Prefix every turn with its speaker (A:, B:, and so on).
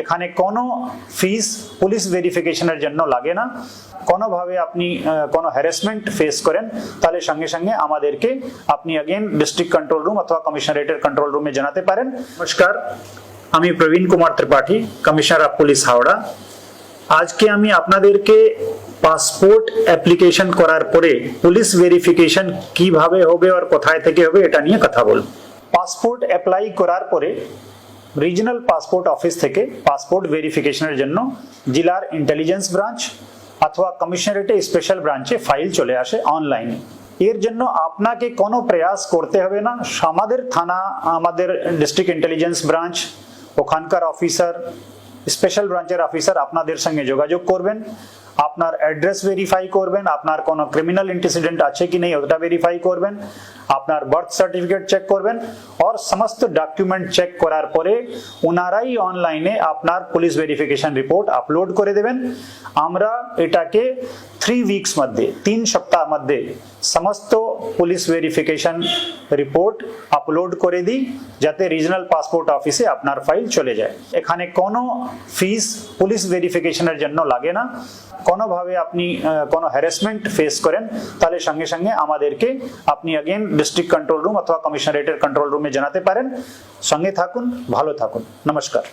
A: এখানে কোনো ফিস পুলিশ ভেরিফিকেশনের জন্য লাগে না। কোনোভাবে আপনি কোনো হ্যারাসমেন্ট ফেস করেন তাহলে সঙ্গে সঙ্গে আমাদেরকে আপনি অগেন ডিস্ট্রিক্ট কন্ট্রোল রুম অথবা কমিশনারেটের কন্ট্রোল রুমে জানাতে পারেন। নমস্কার আমি Praveen Kumar Tripathi commissioner of police Howrah. আজকে আমি আপনাদেরকে পাসপোর্ট অ্যাপ্লিকেশন করার পরে পুলিশ ভেরিফিকেশন কীভাবে হবে আর কোথায় থেকে হবে এটা নিয়ে কথা বলব। পাসপোর্ট অ্যাপ্লাই করার পরে রিজনাল পাসপোর্ট অফিস থেকে পাসপোর্ট ভেরিফিকেশনের জন্য জেলার ইন্টেলিজেন্স ব্রাঞ্চ অথবা কমিশনারেটে স্পেশাল ব্রাঞ্চে ফাইল চলে আসে অনলাইনে এর জন্য আপনাকে কোনো প্রয়াস করতে হবে না। আমাদের থানা, আমাদের ডিস্ট্রিক্ট ইন্টেলিজেন্স ব্রাঞ্চ ওখানকার অফিসার স্পেশাল ব্রাঞ্চের অফিসার আপনাদের সঙ্গে যোগাযোগ করবেন। আপনার অ্যাড্রেস ভেরিফাই করবেন। আপনার কোনো ক্রিমিনাল ইন্টিসিডেন্ট আছে কি নেই, ওটা ভেরিফাই করবেন। আপনার বার্থ সার্টিফিকেট চেক করবেন আর সমস্ত ডকুমেন্ট চেক করার পরে ওনারাই অনলাইনে আপনার পুলিশ ভেরিফিকেশন রিপোর্ট আপলোড করে দেবেন। আমরা এটাকে থ্রি উইকস মধ্যে, তিন সপ্তাহ মধ্যে সমস্ত পুলিশ ভেরিফিকেশন রিপোর্ট আপলোড করে দিই যাতে রিজনাল পাসপোর্ট অফিসে আপনার ফাইল চলে যায় এখানে কোনো ফিস পুলিশ ভেরিফিকেশনের জন্য লাগে না কোনোভাবে আপনি কোনো হ্যারাসমেন্ট ফেস করেন তাহলে সঙ্গে সঙ্গে আমাদেরকে আপনি অগেন ডিস্ট্রিক্ট কন্ট্রোল রুম অথবা কমিশনারেটের কন্ট্রোল রুমে জানাতে পারেন সঙ্গে থাকুন ভালো থাকুন নমস্কার